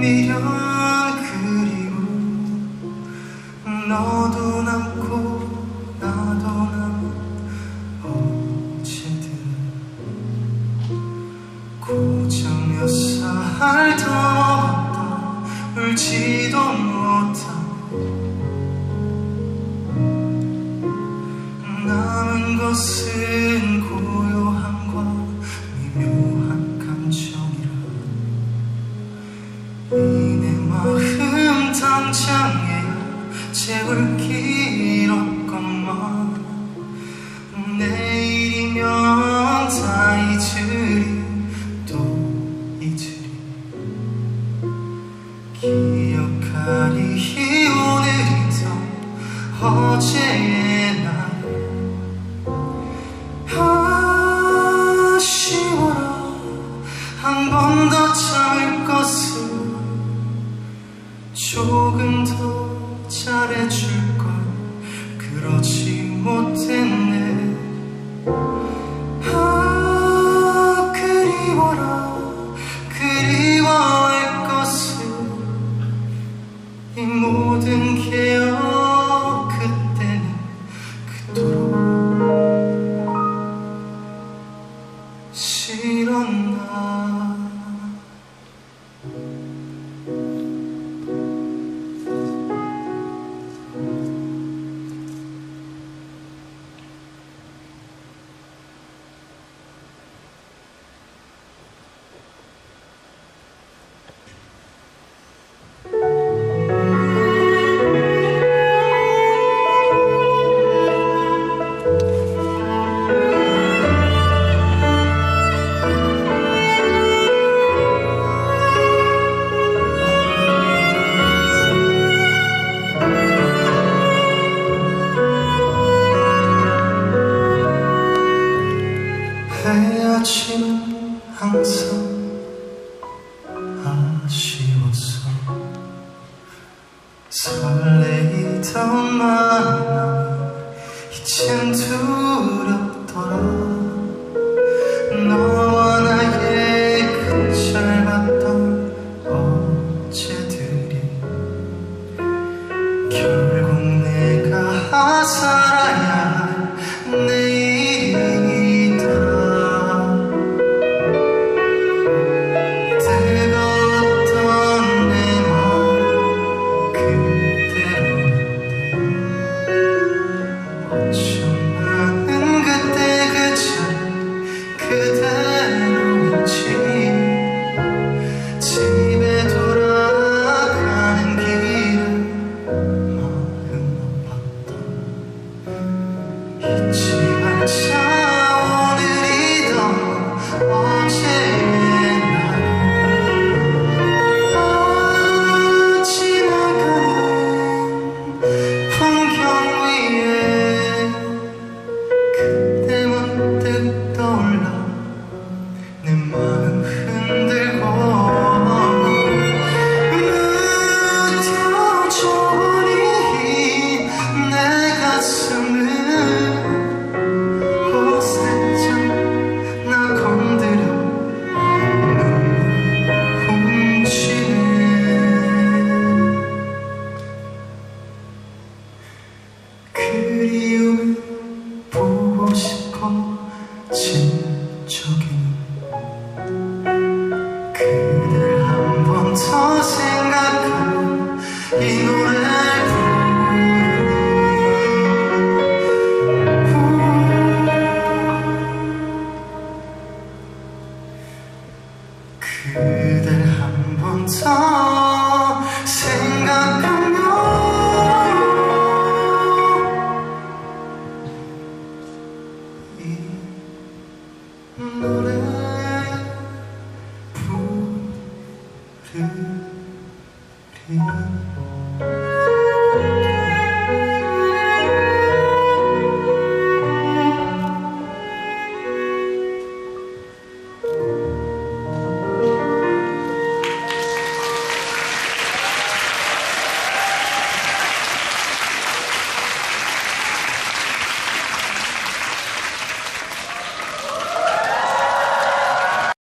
미련 그리고 너도 남고 나도 남은 어쨌든 고작 몇살더 얽지도 못한 남은 것은 마음 당장에 채울 길었건만 내일이면 다 잊으리 또 잊으리. 기억하리 오늘이 더 어제의 날 조금 더 잘해줄 걸. 그렇지 못했네. 결국 내가 하사